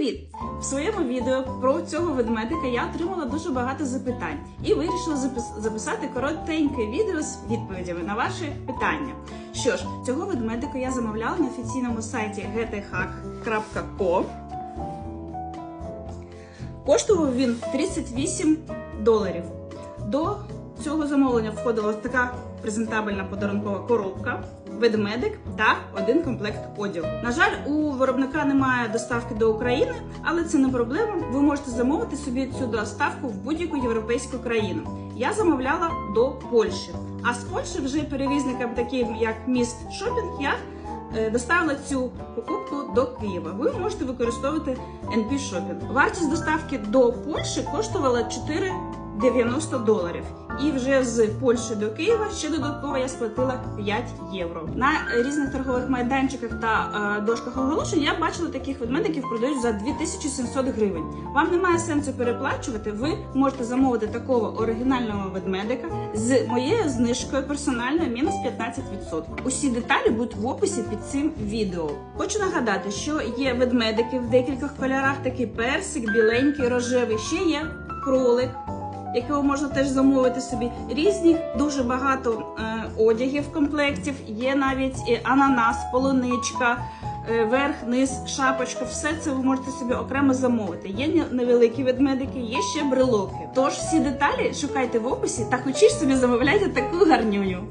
Привіт! В своєму відео про цього ведмедика я отримала дуже багато запитань і вирішила записати коротеньке відео з відповідями на ваші питання. Що ж, цього ведмедика я замовляла на офіційному сайті gthack.co. Коштував він 38 доларів. До цього замовлення входила така презентабельна подарункова коробка, ведмедик та один комплект одягу. На жаль, у виробника немає доставки до України, але це не проблема. Ви можете замовити собі цю доставку в будь-яку європейську країну. Я замовляла до Польщі, а з Польщі вже перевізникам, таким як міст Шопінг, я е, доставила цю покупку до Києва. Ви можете використовувати NP Shopping. Вартість доставки до Польщі коштувала 4,90 доларів. І вже з Польщі до Києва ще додатково я сплатила 5 євро. На різних торгових майданчиках та е, дошках оголошень я бачила таких ведмедиків продають за 2700 гривень. Вам немає сенсу переплачувати. Ви можете замовити такого оригінального ведмедика з моєю знижкою персональною мінус 15%. Усі деталі будуть в описі під цим відео. Хочу нагадати, що є ведмедики в декількох кольорах, такий персик, біленький, рожевий. Ще є кролик якого можна теж замовити собі. Різних дуже багато е, одягів комплектів. Є навіть ананас, полуничка, е, верх, низ, шапочка. Все це ви можете собі окремо замовити. Є невеликі ведмедики, є ще брелоки. Тож всі деталі шукайте в описі та хочеш собі замовляйте таку гарнюню.